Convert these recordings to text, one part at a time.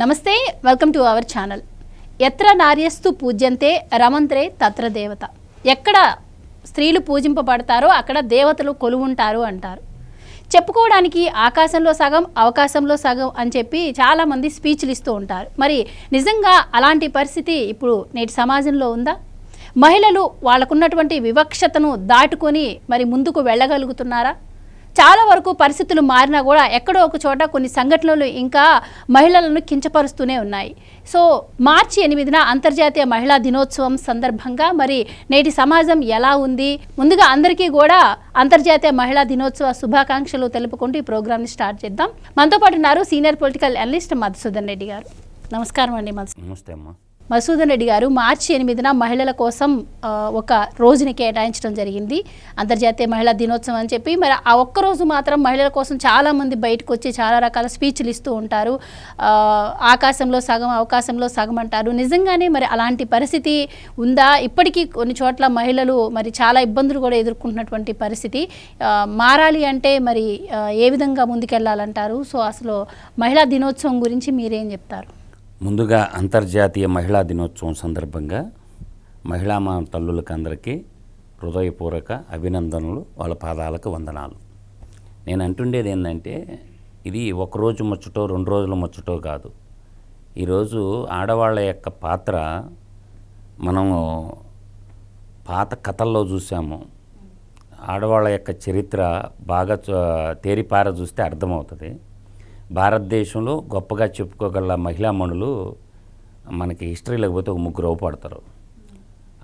నమస్తే welcome to our channel ఎత్ర నార్యస్తు పూజ్యంతే రమంత్రే తత్ర దేవత. ఎక్కడ స్త్రీలు పూజింపబడతారో అక్కడ దేవతలు కొలువుంటారు అంటారు. చెప్పుకోవడానికి ఆకాశంలో సగం అవకాశంలో సగం అని చెప్పి చాలామంది స్పీచ్లు ఇస్తూ ఉంటారు. మరి నిజంగా అలాంటి పరిస్థితి ఇప్పుడు నేటి సమాజంలో ఉందా? మహిళలు వాళ్ళకున్నటువంటి వివక్షతను దాటుకొని మరి ముందుకు వెళ్ళగలుగుతున్నారా? చాలా వరకు పరిస్థితులు మారినా కూడా ఎక్కడో ఒక చోట కొన్ని సంఘటనలు ఇంకా మహిళలను కించపరుస్తూనే ఉన్నాయి. సో మార్చి ఎనిమిదిన అంతర్జాతీయ మహిళా దినోత్సవం సందర్భంగా మరి నేటి సమాజం ఎలా ఉంది? ముందుగా అందరికీ కూడా అంతర్జాతీయ మహిళా దినోత్సవ శుభాకాంక్షలు తెలుపుకుంటూ ఈ ప్రోగ్రామ్ని స్టార్ట్ చేద్దాం. మనతో పాటు ఉన్నారు senior political analyst Madhusudan Reddy గారు. నమస్కారం అండి నమస్తే అమ్మా. మసూదన్ రెడ్డి గారు మార్చి ఎనిమిదిన మహిళల కోసం ఒక రోజుని కేటాయించడం జరిగింది. అంతర్జాతీయ మహిళా దినోత్సవం అని చెప్పి మరి ఆ ఒక్క రోజు మాత్రం మహిళల కోసం చాలామంది బయటకు వచ్చి చాలా రకాల స్పీచ్లు ఇస్తూ ఉంటారు. ఆకాశంలో సగం అవకాశంలో సగం అంటారు. నిజంగానే మరి అలాంటి పరిస్థితి ఉందా? ఇప్పటికీ కొన్ని చోట్ల మహిళలు మరి చాలా ఇబ్బందులు కూడా ఎదుర్కొంటున్నటువంటి పరిస్థితి. మారాలి అంటే మరి ఏ విధంగా ముందుకెళ్ళాలంటారు? సో అసలు మహిళా దినోత్సవం గురించి మీరేం చెప్తారు? ముందుగా అంతర్జాతీయ మహిళా దినోత్సవం సందర్భంగా మహిళా మా తల్లులకు అందరికీ హృదయపూర్వక అభినందనలు వాళ్ళ పాదాలకు వందనాలు. నేను అంటుండేది ఏంటంటే ఇది ఒక రోజు ముచ్చటో రెండు రోజులు ముచ్చటో కాదు. ఈరోజు ఆడవాళ్ళ యొక్క పాత్ర మనము పాత కథల్లో చూసాము. ఆడవాళ్ళ యొక్క చరిత్ర బాగా చ- తేరిపార చూస్తే అర్థమవుతుంది. భారతదేశంలో గొప్పగా చెప్పుకోగల మహిళామణులు మనకి హిస్టరీ లేకపోతే ఒక ముగ్గురు అవపడతారు.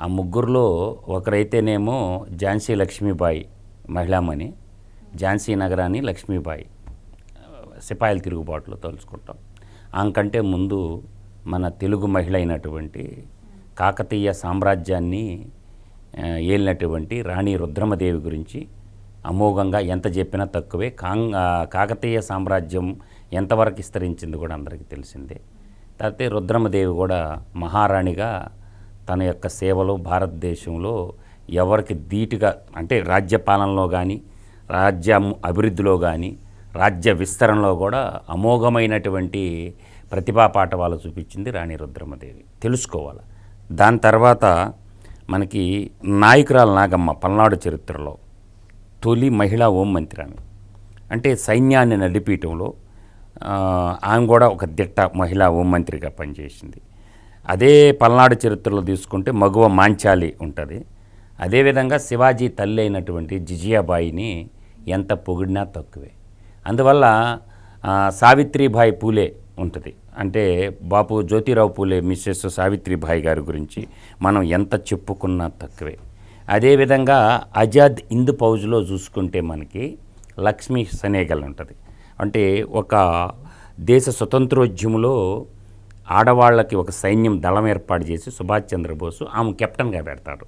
ఆ ముగ్గురులో ఒకరైతేనేమో ఝాన్సీ లక్ష్మీబాయి మహిళామణి ఝాన్సీ నగరాన్ని లక్ష్మీబాయి సిపాయిల తిరుగుబాటులో తలుచుకుంటాం. ఆంకంటే ముందు మన తెలుగు మహిళ అయినటువంటి కాకతీయ సామ్రాజ్యాన్ని ఏలినటువంటి రాణి రుద్రమదేవి గురించి అమోఘంగా ఎంత చెప్పినా తక్కువే. కాంగ్ కాకతీయ సామ్రాజ్యం ఎంతవరకు విస్తరించింది కూడా అందరికీ తెలిసిందే. తర్వాత రుద్రమదేవి కూడా మహారాణిగా తన యొక్క సేవలు భారతదేశంలో ఎవరికి ధీటుగా అంటే రాజ్య పాలనలో కానీ రాజ్య అభివృద్ధిలో కానీ రాజ్య విస్తరణలో కూడా అమోఘమైనటువంటి ప్రతిభా పాఠవాలు చూపించింది రాణి రుద్రమదేవి. తెలుసుకోవాలి. దాని తర్వాత మనకి నాయకురాలు నాగమ్మ పల్నాడు చరిత్రలో తొలి మహిళా హోం మంత్రి ఆమె. అంటే సైన్యాన్ని నడిపించడంలో ఆమె కూడా ఒక దిట్ట మహిళా హోం మంత్రిగా పనిచేసింది. అదే పల్నాడు చరిత్రలో తీసుకుంటే మగువ మాంచాలి ఉంటుంది. అదేవిధంగా శివాజీ తల్లి అయినటువంటి జిజియాబాయిని ఎంత పొగిడినా తక్కువే. అందువల్ల సావిత్రిబాయి పూలే ఉంటుంది. అంటే బాపు జ్యోతిరావు పూలే మిస్సెస్ సావిత్రిబాయి గారి గురించి మనం ఎంత చెప్పుకున్నా తక్కువే. అదేవిధంగా ఆజాద్ హింద్ ఫౌజ్లో చూసుకుంటే మనకి లక్ష్మీ సనేగల్ ఉంటుంది అంటే ఒక దేశ స్వతంత్రోద్యమంలో ఆడవాళ్ళకి ఒక సైన్యం దళం ఏర్పాటు చేసి సుభాష్ చంద్రబోసు ఆమె కెప్టెన్గా పెడతాడు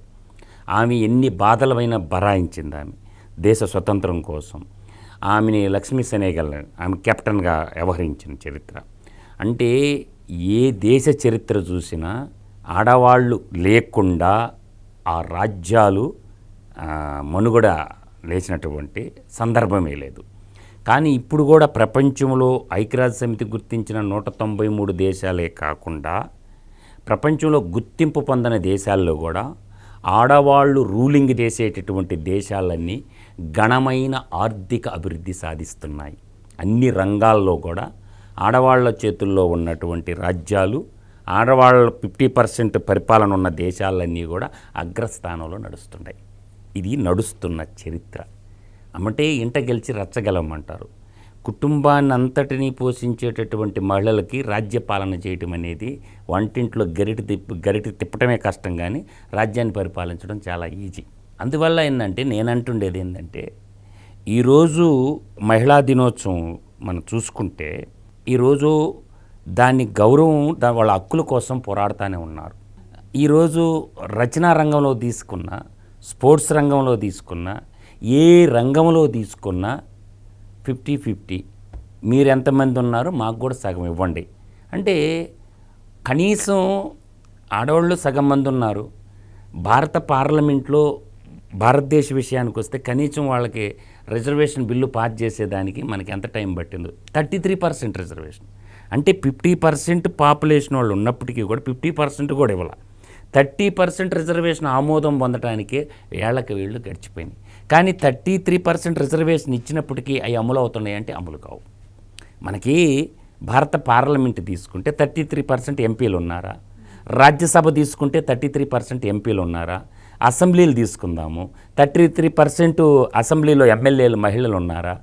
ఆమె ఎన్ని బాధలమైన బరాయించింది ఆమె దేశ స్వతంత్రం కోసం. ఆమెని లక్ష్మీ సెనేగల్ ఆమె కెప్టెన్గా వ్యవహరించిన చరిత్ర. అంటే ఏ దేశ చరిత్ర చూసినా ఆడవాళ్ళు లేకుండా ఆ రాజ్యాలు మనుగడ లేచినటువంటి సందర్భమే లేదు. కానీ ఇప్పుడు కూడా ప్రపంచంలో ఐక్యరాజ్య సమితి గుర్తించిన నూట తొంభై మూడు దేశాలే కాకుండా ప్రపంచంలో గుర్తింపు పొందిన దేశాల్లో కూడా ఆడవాళ్ళు రూలింగ్ చేసేటటువంటి దేశాలన్నీ ఘనమైన ఆర్థిక అభివృద్ధి సాధిస్తున్నాయి. అన్ని రంగాల్లో కూడా ఆడవాళ్ళ చేతుల్లో ఉన్నటువంటి రాజ్యాలు ఆడవాళ్ళ ఫిఫ్టీ పర్సెంట్ పరిపాలన ఉన్న దేశాలన్నీ కూడా అగ్రస్థానంలో నడుస్తున్నాయి ఇది నడుస్తున్న చరిత్ర. అంటే ఇంట గెలిచి రచ్చగలమంటారు. కుటుంబాన్ని అంతటినీ పోషించేటటువంటి మహిళలకి రాజ్యపాలన చేయటం అనేది వంటింట్లో గరిటి తిప్పి గరిటి తిప్పటమే కష్టం కానీ రాజ్యాన్ని పరిపాలించడం చాలా ఈజీ. అందువల్ల ఏంటంటే నేను అంటుండేది ఏంటంటే ఈరోజు మహిళా దినోత్సవం మనం చూసుకుంటే ఈరోజు దాన్ని గౌరవం దా వాళ్ళ హక్కుల కోసం పోరాడుతూనే ఉన్నారు. ఈరోజు రచనా రంగంలో తీసుకున్న స్పోర్ట్స్ రంగంలో తీసుకున్న ఏ రంగంలో తీసుకున్నా ఫిఫ్టీ ఫిఫ్టీ మీరు ఎంతమంది ఉన్నారో మాకు కూడా సగం ఇవ్వండి. అంటే కనీసం ఆడవాళ్ళు సగం మంది ఉన్నారు. భారత పార్లమెంట్లో భారతదేశ విషయానికి వస్తే కనీసం వాళ్ళకి రిజర్వేషన్ బిల్లు పాస్ చేసేదానికి మనకి ఎంత టైం పట్టిందో థర్టీ త్రీ పర్సెంట్ రిజర్వేషన్. అంటే ఫిఫ్టీ పర్సెంట్ పాపులేషన్ వాళ్ళు ఉన్నప్పటికీ కూడా ఫిఫ్టీ పర్సెంట్ కూడా ఇవ్వాలి. థర్టీ పర్సెంట్ రిజర్వేషన్ ఆమోదం పొందడానికే వేళ్ళకి వీళ్ళు గడిచిపోయినాయి. కానీ థర్టీ త్రీ పర్సెంట్ రిజర్వేషన్ ఇచ్చినప్పటికీ అవి అమలు అవుతున్నాయి అంటే అమలు కావు. మనకి భారత పార్లమెంట్ తీసుకుంటే థర్టీ త్రీ పర్సెంట్ ఎంపీలు ఉన్నారా? రాజ్యసభ తీసుకుంటే థర్టీ త్రీ పర్సెంట్ ఎంపీలు ఉన్నారా? అసెంబ్లీలు తీసుకుందాము. థర్టీ త్రీ పర్సెంట్ అసెంబ్లీలో ఎమ్మెల్యేలు మహిళలు ఉన్నారా?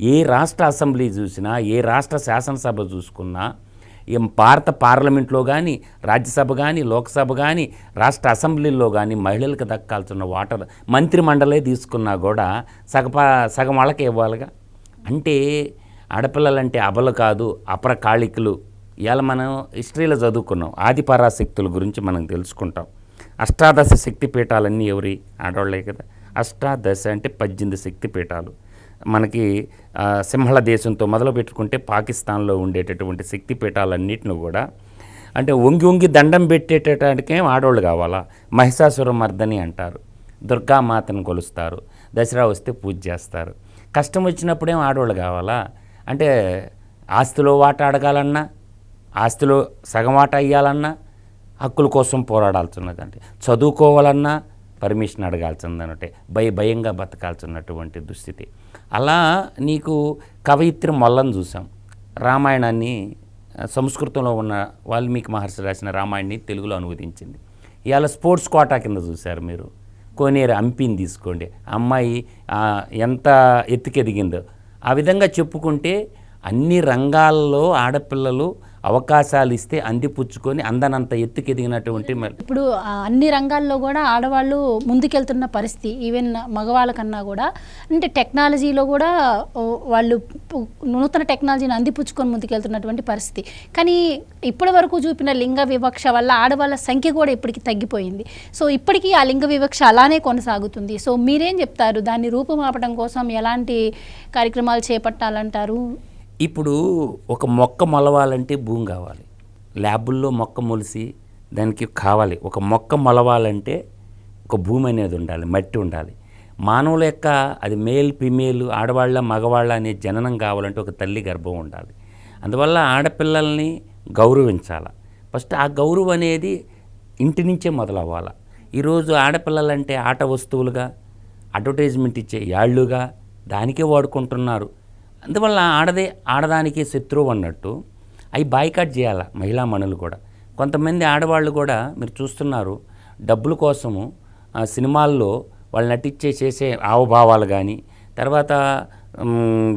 ఏ రాష్ట్ర అసెంబ్లీ చూసినా ఏ రాష్ట్ర శాసనసభ చూసుకున్నా ఏం భారత పార్లమెంట్లో కానీ రాజ్యసభ కానీ లోక్సభ కానీ రాష్ట్ర అసెంబ్లీలో కానీ మహిళలకు దక్కాల్సిన వాటర్ మంత్రి మండలే తీసుకున్నా కూడా సగప సగం వాళ్ళకి ఇవ్వాలిగా. అంటే ఆడపిల్లలంటే అబలు కాదు అపరకాళికులు. ఇవాళ మనం హిస్టరీలో చదువుకున్నాం. ఆదిపరాశక్తుల గురించి మనం తెలుసుకుంటాం. అష్టాదశ శక్తి పీఠాలన్నీ ఎవరి? ఆడవాళ్ళే కదా. అష్టాదశ అంటే పద్దెనిమిది శక్తి పీఠాలు మనకి సింహళ దేశంతో మొదలు పెట్టుకుంటే పాకిస్తాన్లో ఉండేటటువంటి శక్తి పీఠాలన్నిటిని కూడా అంటే వంగి వంగి దండం పెట్టేటటానికేం ఆడవాళ్ళు కావాలా? మహిషాసుర మర్దని అంటారు దుర్గామాతను కొలుస్తారు. దసరా వస్తే పూజ చేస్తారు. కష్టం వచ్చినప్పుడేం ఆడవాళ్ళు కావాలా? అంటే ఆస్తిలో వాట అడగాలన్నా ఆస్తిలో సగం వాట అయ్యాలన్నా హక్కుల కోసం పోరాడాల్సినదంటే. చదువుకోవాలన్నా పర్మిషన్ అడగాల్సిందనంటే భయ భయంగా బతకాల్సినటువంటి దుస్థితి. అలా నీకు కవయిత్రి మొల్లని చూసాం రామాయణాన్ని సంస్కృతంలో ఉన్న వాల్మీకి మహర్షి రాసిన రామాయణాన్ని తెలుగులో అనువదించింది. ఇవాళ స్పోర్ట్స్ కోటా కింద చూశారు మీరు. కోనేరు హంపిని తీసుకోండి. అమ్మాయి ఎంత ఎత్తుకెదిగిందో. ఆ విధంగా చెప్పుకుంటే అన్ని రంగాల్లో ఆడపిల్లలు అవకాశాలు ఇస్తే అందిపుచ్చుకొని అందనంత ఎత్తుకు ఎదిగినటువంటి ఇప్పుడు అన్ని రంగాల్లో కూడా ఆడవాళ్ళు ముందుకెళ్తున్న పరిస్థితి ఈవెన్ మగవాళ్ళ కన్నా కూడా. అంటే టెక్నాలజీలో కూడా వాళ్ళు నూతన టెక్నాలజీని అందిపుచ్చుకొని ముందుకెళ్తున్నటువంటి పరిస్థితి. కానీ ఇప్పటి వరకు చూపిన లింగ వివక్ష వల్ల ఆడవాళ్ళ సంఖ్య కూడా ఇప్పటికి తగ్గిపోయింది. సో ఇప్పటికీ ఆ లింగ వివక్ష అలానే కొనసాగుతుంది. సో మీరేం చెప్తారు? దాన్ని రూపుమాపడం కోసం ఎలాంటి కార్యక్రమాలు చేపట్టాలంటారు? ఇప్పుడు ఒక మొక్క మొలవాలంటే భూమి కావాలి. ల్యాబుల్లో మొక్క మొలిసి దానికి కావాలి. ఒక మొక్క మొలవాలంటే ఒక భూమి అనేది ఉండాలి మట్టి ఉండాలి. మానవుల యొక్క అది మేల్ ఫిమేల్ ఆడవాళ్ళ మగవాళ్ళ అనే జననం కావాలంటే ఒక తల్లి గర్భం ఉండాలి. అందువల్ల ఆడపిల్లల్ని గౌరవించాలి? ఫస్ట్ ఆ గౌరవం అనేది ఇంటి నుంచే మొదలవ్వాలి? ఈరోజు ఆడపిల్లలంటే ఆట వస్తువులుగా అడ్వర్టైజ్మెంట్ ఇచ్చే యాళ్ళుగా దానికే వాడుకుంటున్నారు. అందువల్ల ఆడదే ఆడదానికి శత్రువు అన్నట్టు అవి బాయ్కాట్ చేయాలి మహిళా మనులు కూడా. కొంతమంది ఆడవాళ్ళు కూడా మీరు చూస్తున్నారు డబ్బుల కోసము ఆ సినిమాల్లో వాళ్ళు నటించే చేసే హావభావాలు కానీ తర్వాత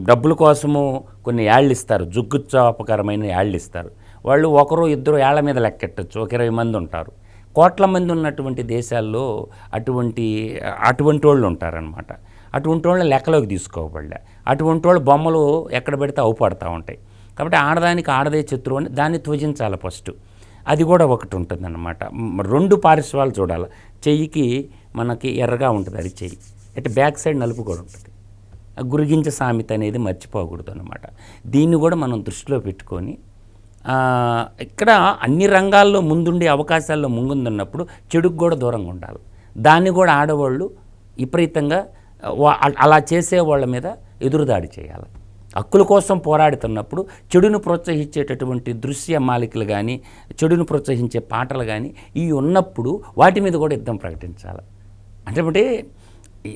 డబ్బుల కోసము కొన్ని యాళ్ళు ఇస్తారు జుగ్గుత్సాపకరమైన యాళ్ళు ఇస్తారు. వాళ్ళు ఒకరు ఇద్దరు యాళ్ళ మీద లెక్కెట్టచ్చు ఒక ఇరవై మంది ఉంటారు. కోట్ల మంది ఉన్నటువంటి దేశాల్లో అటువంటి అటువంటి వాళ్ళు ఉంటారనమాట అటువంటి వాళ్ళని లెక్కలోకి తీసుకోబడలే. అటువంటి వాళ్ళు బొమ్మలు ఎక్కడ పెడితే అవుపడతా ఉంటాయి. కాబట్టి ఆడదానికి ఆడదే శత్రువు అని దాన్ని త్వజించాలి ఫస్ట్. అది కూడా ఒకటి ఉంటుంది అనమాట రెండు పారిశ్వాలు చూడాలి. చెయ్యికి మనకి ఎర్రగా ఉంటుంది అది చెయ్యి. అంటే బ్యాక్ సైడ్ నలుపు కూడా ఉంటుంది. ఆ గురిగించ సామెత అనేది మర్చిపోకూడదు అనమాట దీన్ని కూడా మనం దృష్టిలో పెట్టుకొని ఇక్కడ అన్ని రంగాల్లో ముందుండే అవకాశాల్లో ముందున్నప్పుడు చెడుకు కూడా దూరంగా ఉండాలి. దాన్ని కూడా ఆడవాళ్ళు విపరీతంగా అలా చేసే వాళ్ళ మీద ఎదురుదాడి చేయాలి. హక్కుల కోసం పోరాడుతున్నప్పుడు చెడును ప్రోత్సహించేటటువంటి దృశ్య మాలికలు కానీ చెడును ప్రోత్సహించే పాటలు కానీ ఇవి ఉన్నప్పుడు వాటి మీద కూడా యుద్ధం ప్రకటించాలి. అంటే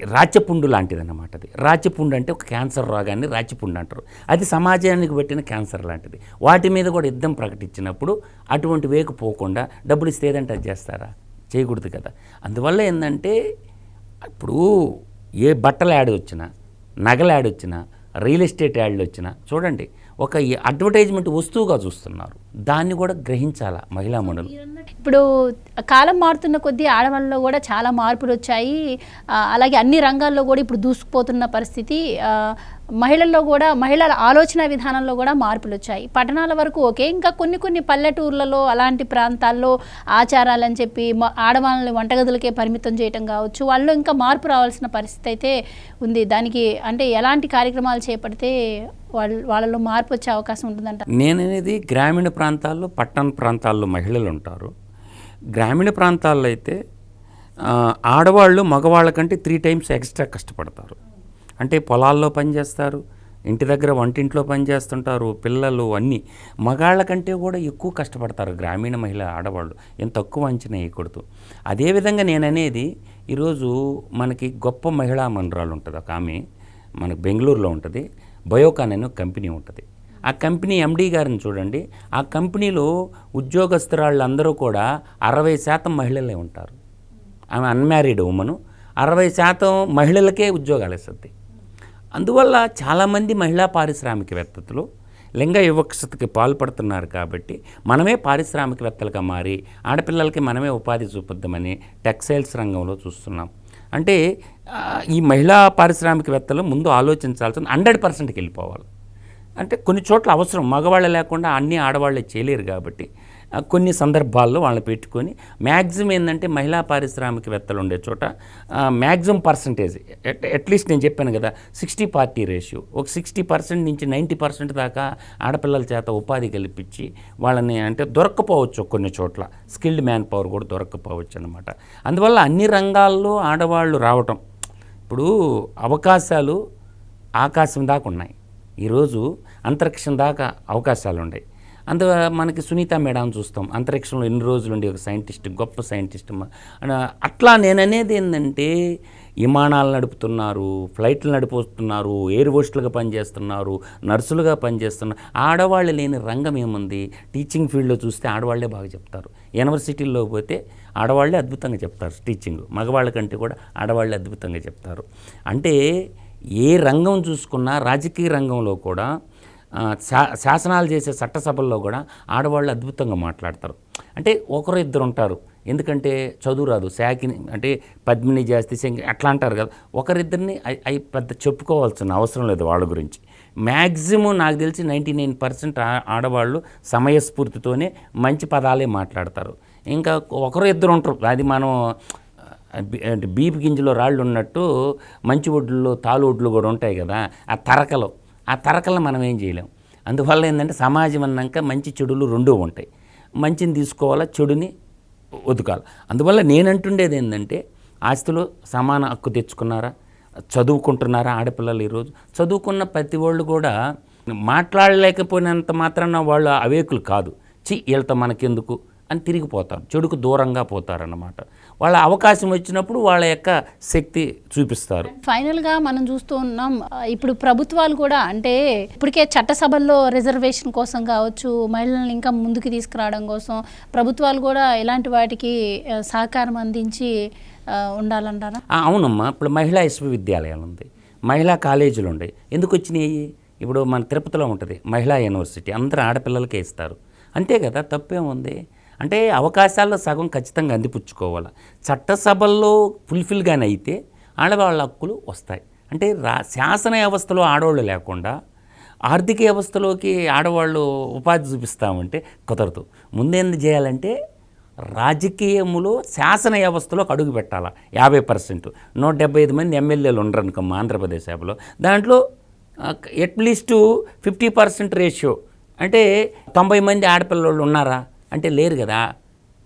రాచపుండు లాంటిది అన్నమాట అది. రాచపుండు అంటే ఒక క్యాన్సర్ రోగాన్ని రాచపుండు అంటారు. అది సమాజానికి పెట్టిన క్యాన్సర్ లాంటిది. వాటి మీద కూడా యుద్ధం ప్రకటించినప్పుడు అటువంటి వేకు పోకుండా డబ్బులు ఇస్తే ఏదంటే అది చేస్తారా? చేయకూడదు కదా. అందువల్ల ఏంటంటే ఇప్పుడు ఏ బట్టల యాడ్ వచ్చినా నగల యాడ్ వచ్చినా రియల్ ఎస్టేట్ యాడ్లు వచ్చినా చూడండి ఒక అడ్వర్టైజ్మెంట్ వస్తువుగా చూస్తున్నారు. దాన్ని కూడా గ్రహించాలా మహిళా మనులు ఇప్పుడు కాలం మారుతున్న కొద్దీ ఆడవాళ్ళలో కూడా చాలా మార్పులు వచ్చాయి. అలాగే అన్ని రంగాల్లో కూడా ఇప్పుడు దూసుకుపోతున్న పరిస్థితి. మహిళల్లో కూడా మహిళల ఆలోచన విధానంలో కూడా మార్పులు వచ్చాయి పట్టణాల వరకు ఓకే. ఇంకా కొన్ని కొన్ని పల్లెటూర్లలో అలాంటి ప్రాంతాల్లో ఆచారాలని చెప్పి ఆడవాళ్ళని వంటగదులకే పరిమితం చేయటం కావచ్చు. వాళ్ళు ఇంకా మార్పు రావాల్సిన పరిస్థితి అయితే ఉంది. దానికి అంటే ఎలాంటి కార్యక్రమాలు చేపడితే వాళ్ళ వాళ్ళలో మార్పు వచ్చే అవకాశం ఉంటుందంట. నేననేది గ్రామీణ ప్రాంతాల్లో పట్టణ ప్రాంతాల్లో మహిళలు ఉంటారు. గ్రామీణ ప్రాంతాల్లో అయితే ఆడవాళ్ళు మగవాళ్ళ కంటే త్రీ టైమ్స్ ఎక్స్ట్రా కష్టపడతారు. అంటే పొలాల్లో పనిచేస్తారు ఇంటి దగ్గర వంటింట్లో పనిచేస్తుంటారు పిల్లలు అన్నీ. మగాళ్ళ కంటే కూడా ఎక్కువ కష్టపడతారు గ్రామీణ మహిళ ఆడవాళ్ళు. ఎంత తక్కువ అంచనా వేయకూడదు. అదేవిధంగా నేను అనేది ఈరోజు మనకి గొప్ప మహిళా మండరాలు ఉంటుంది. ఒక ఆమె మనకు బెంగళూరులో ఉంటుంది. బయోకాన్ అనే ఒక కంపెనీ ఉంటుంది. ఆ కంపెనీ ఎండీ గారిని చూడండి. ఆ కంపెనీలో ఉద్యోగస్తురాళ్ళందరూ కూడా అరవై శాతం మహిళలే ఉంటారు. ఆమె అన్మ్యారీడ్ ఉమెను అరవై శాతం మహిళలకే ఉద్యోగాలు ఇస్తుంది. అందువల్ల చాలామంది మహిళా పారిశ్రామికవేత్తలు లింగ వివక్షతకి పాల్పడుతున్నారు కాబట్టి మనమే పారిశ్రామికవేత్తలుగా మారి ఆడపిల్లలకి మనమే ఉపాధి చూపిద్దామని టెక్స్టైల్స్ రంగంలో చూస్తున్నాం. అంటే ఈ మహిళా పారిశ్రామికవేత్తలు ముందు ఆలోచించాల్సిన హండ్రెడ్ పర్సెంట్కి వెళ్ళిపోవాలి. అంటే కొన్ని చోట్ల అవసరం మగవాళ్ళు లేకుండా అన్ని ఆడవాళ్ళే చేయలేరు కాబట్టి కొన్ని సందర్భాల్లో వాళ్ళని పెట్టుకొని మ్యాక్సిమం ఏంటంటే మహిళా పారిశ్రామికవేత్తలు ఉండే చోట మ్యాక్సిమం పర్సంటేజ్ అట్లీస్ట్ నేను చెప్పాను కదా సిక్స్టీ పార్టీ రేషియో ఒక సిక్స్టీ పర్సెంట్ నుంచి నైంటీ పర్సెంట్ దాకా ఆడపిల్లల చేత ఉపాధి కల్పించి వాళ్ళని అంటే దొరక్కపోవచ్చు కొన్ని చోట్ల. స్కిల్డ్ మ్యాన్ పవర్ కూడా దొరక్కపోవచ్చు అనమాట అందువల్ల అన్ని రంగాల్లో ఆడవాళ్ళు రావటం ఇప్పుడు అవకాశాలు ఆకాశం దాకా ఉన్నాయి. ఈరోజు అంతరిక్షం దాకా అవకాశాలు ఉన్నాయి. అందు మనకి సునీత మేడం చూస్తాం. అంతరిక్షంలో ఎన్ని రోజులు ఉండే ఒక సైంటిస్ట్ గొప్ప సైంటిస్ట్ అట్లా నేను అనేది ఏంటంటే విమానాలు నడుపుతున్నారు ఫ్లైట్లు నడిపోతున్నారు ఎయిర్ హోస్టులుగా పనిచేస్తున్నారు నర్సులుగా పనిచేస్తున్నారు. ఆడవాళ్ళు లేని రంగం ఏముంది? టీచింగ్ ఫీల్డ్లో చూస్తే ఆడవాళ్ళే బాగా చెప్తారు. యూనివర్సిటీల్లో పోతే ఆడవాళ్ళే అద్భుతంగా చెప్తారు టీచింగ్. మగవాళ్ళ కంటే కూడా ఆడవాళ్ళే అద్భుతంగా చెప్తారు. అంటే ఏ రంగం చూసుకున్నా రాజకీయ రంగంలో కూడా శాసనాలు చేసే చట్టసభల్లో కూడా ఆడవాళ్ళు అద్భుతంగా మాట్లాడతారు. అంటే ఒకరు ఇద్దరు ఉంటారు ఎందుకంటే చదువు రాదు. శాకిని అంటే పద్మిని జాస్తి శంకి అట్లా అంటారు కదా. ఒకరిద్దరిని అవి పెద్ద చెప్పుకోవాల్సిన అవసరం లేదు వాళ్ళ గురించి. మ్యాక్సిమం నాకు తెలిసి నైంటీ నైన్ పర్సెంట్ ఆడవాళ్ళు సమయస్ఫూర్తితోనే మంచి పదాలే మాట్లాడతారు. ఇంకా ఒకరు ఇద్దరు ఉంటారు అది మనం అంటే బీపి గింజలో రాళ్ళు ఉన్నట్టు మంచి ఒడ్లు తాలు ఒడ్లు కూడా ఉంటాయి కదా. ఆ తరకలు. ఆ తరకలను మనం ఏం చేయలేం. అందువల్ల ఏంటంటే సమాజం అన్నాక మంచి చెడులు రెండూ ఉంటాయి. మంచిని తీసుకోవాలా చెడుని వదుకాలి అందువల్ల నేనంటుండేది ఏంటంటే ఆస్తిలో సమాన హక్కు తెచ్చుకున్నారా చదువుకుంటున్నారా ఆడపిల్లలు ఈరోజు? చదువుకున్న ప్రతి వాళ్ళు కూడా మాట్లాడలేకపోయినంత మాత్రాన వాళ్ళు అవేకులు కాదు. చి వీళ్ళతో మనకెందుకు? అని తిరిగిపోతారు చెడుకు దూరంగా పోతారన్నమాట. వాళ్ళ అవకాశం వచ్చినప్పుడు వాళ్ళ యొక్క శక్తి చూపిస్తారు. ఫైనల్గా మనం చూస్తూ ఉన్నాం ఇప్పుడు ప్రభుత్వాలు కూడా అంటే ఇప్పటికే చట్టసభల్లో రిజర్వేషన్ కోసం కావచ్చు మహిళలను ఇంకా ముందుకు తీసుకురావడం కోసం ప్రభుత్వాలు కూడా ఇలాంటి వాటికి సహకారం అందించి ఉండాలంటారా? అవునమ్మా. ఇప్పుడు మహిళా విశ్వవిద్యాలయాలు ఉంది. మహిళా కాలేజీలు ఉన్నాయి ఎందుకు వచ్చినాయి? ఇప్పుడు మన తిరుపతిలో ఉంటుంది మహిళా యూనివర్సిటీ. అందరూ ఆడపిల్లలకే ఇస్తారు. అంతే కదా తప్పేముంది? అంటే అవకాశాల్లో సగం ఖచ్చితంగా అందిపుచ్చుకోవాలి. చట్టసభల్లో ఫుల్ఫిల్గానే అయితే ఆడవాళ్ళ హక్కులు వస్తాయి. అంటే రా శాసన వ్యవస్థలో ఆడవాళ్ళు లేకుండా ఆర్థిక వ్యవస్థలోకి ఆడవాళ్ళు ఉపాధి చూపిస్తామంటే కుదరదు. ముందేంది చేయాలంటే రాజకీయములో శాసన వ్యవస్థలోకి అడుగు పెట్టాలా. యాభై పర్సెంట్. నూట డెబ్బై ఐదు మంది ఎమ్మెల్యేలు ఉండరు అనుకోమ్మా ఆంధ్రప్రదేశ్ సభలో దాంట్లో అట్లీస్ట్ ఫిఫ్టీ పర్సెంట్ రేషియో. అంటే తొంభై మంది ఆడపిల్లలు ఉన్నారా? అంటే లేరు కదా.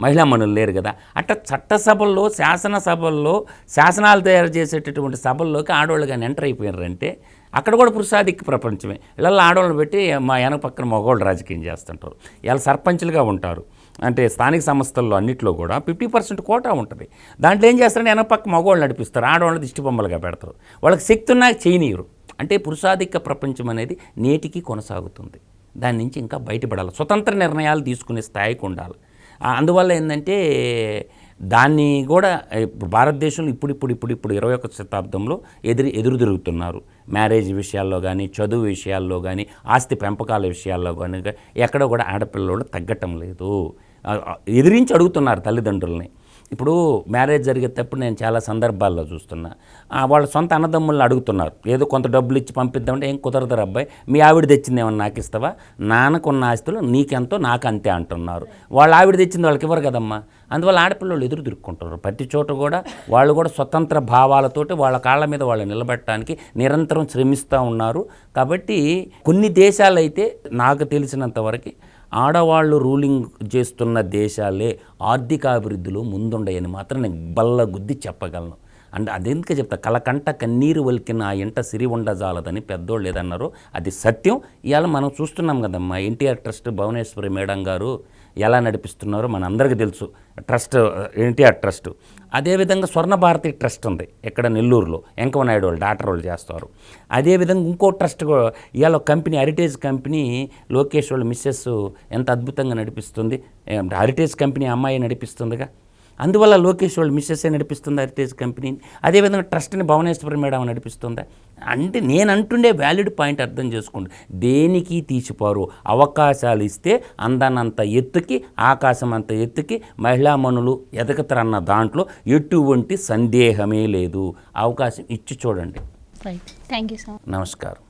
మహిళా మనులు లేరు కదా. అట్లా చట్టసభల్లో శాసనసభల్లో శాసనాలు తయారు చేసేటటువంటి సభల్లోకి ఆడవాళ్ళు కానీ ఎంటర్ అయిపోయినారంటే అక్కడ కూడా పురుషాధిక్య ప్రపంచమే. ఇలా ఆడవాళ్ళు పెట్టి మా వెనక పక్కన మగవాళ్ళు రాజకీయం చేస్తుంటారు. ఇలా సర్పంచులుగా ఉంటారు. అంటే స్థానిక సంస్థల్లో అన్నింటిలో కూడా ఫిఫ్టీ పర్సెంట్ కోటా ఉంటుంది. దాంట్లో ఏం చేస్తారంటే వెనక పక్క మగవాళ్ళు నడిపిస్తారు. ఆడవాళ్ళు దిష్టి బొమ్మలుగా పెడతారు. వాళ్ళకి శక్తి ఉన్నా చేయనీయరు. అంటే పురుషాధిక్య ప్రపంచం అనేది నేటికి కొనసాగుతుంది. దాని నుంచి ఇంకా బయటపడాలి. స్వతంత్ర నిర్ణయాలు తీసుకునే స్థాయికి ఉండాలి. అందువల్ల ఏంటంటే దాన్ని కూడా ఇప్పుడు భారతదేశంలో ఇప్పుడు ఇప్పుడు ఇప్పుడు ఇప్పుడు ఇరవై ఒక శతాబ్దంలో ఎదురు ఎదురు తిరుగుతున్నారు. మ్యారేజ్ విషయాల్లో కానీ చదువు విషయాల్లో కానీ ఆస్తి పెంపకాల విషయాల్లో కానీ ఎక్కడ కూడా ఆడపిల్లలు తగ్గటం లేదు. ఎదిరించి అడుగుతున్నారు తల్లిదండ్రులని. ఇప్పుడు మ్యారేజ్ జరిగేటప్పుడు నేను చాలా సందర్భాల్లో చూస్తున్నా. వాళ్ళ సొంత అన్నదమ్ములను అడుగుతున్నారు. ఏదో కొంత డబ్బులు ఇచ్చి పంపిద్దామంటే ఏం కుదరదు అబ్బాయి? మీ ఆవిడ తెచ్చింది ఏమన్నా నాకు ఇస్తావా? నాన్నకున్న ఆస్తులు నీకెంతో నాకు అంతే అంటున్నారు. వాళ్ళ ఆవిడ తెచ్చింది వాళ్ళకి ఇవ్వరు కదమ్మా? అందువల్ల ఆడపిల్లలు ఎదురు తిరుక్కుంటారు ప్రతి చోట కూడా వాళ్ళు కూడా స్వతంత్ర భావాలతోటి వాళ్ళ కాళ్ళ మీద వాళ్ళు నిలబెట్టడానికి నిరంతరం శ్రమిస్తూ ఉన్నారు. కాబట్టి కొన్ని దేశాలైతే నాకు తెలిసినంత వరకు ఆడవాళ్ళు రూలింగ్ చేస్తున్న దేశాలే ఆర్థికాభివృద్ధిలో ముందుండయని మాత్రం నేను బల్ల గుద్ది చెప్పగలను. అంటే అదెందుకు చెప్తా కలకంట కన్నీరు వలికిన ఆ ఇంట సిరి ఉండజాలదని పెద్దోళ్ళు ఏదన్నారో అది సత్యం. ఇవాళ మనం చూస్తున్నాం కదమ్మా ఎన్టీఆర్ ట్రస్ట్ భువనేశ్వరి మేడం గారు ఎలా నడిపిస్తున్నారో మన అందరికీ తెలుసు. Trust NTR trust. అదేవిధంగా స్వర్ణ భారతి ట్రస్ట్ ఉంది ఇక్కడ నెల్లూరులో. వెంకవనాయుడు వాళ్ళు డాక్టర్ వాళ్ళు చేస్తారు. అదేవిధంగా ఇంకో ట్రస్ట్ ఇవాళ కంపెనీ హెరిటేజ్ కంపెనీ లోకేష్ వాళ్ళ మిస్సెస్ ఎంత అద్భుతంగా నడిపిస్తుంది. హెరిటేజ్ కంపెనీ అమ్మాయి నడిపిస్తుందిగా. అందువల్ల లోకేష్ వాళ్ళు మిస్సెస్ నడిపిస్తుంది హెరిటేజ్ కంపెనీని అదేవిధంగా ట్రస్ట్ని భువనేశ్వరి మేడం నడిపిస్తుందా? అంటే నేను అంటుండే వ్యాలిడ్ పాయింట్ అర్థం చేసుకోండి. దేనికి తీసిపోరు? అవకాశాలు ఇస్తే అందనంత ఎత్తుకి ఆకాశం అంత ఎత్తుకి మహిళామణులు ఎదగతరన్న దాంట్లో ఎటువంటి సందేహమే లేదు. అవకాశం ఇచ్చి చూడండి. థ్యాంక్ యూ సో మచ్ నమస్కారం.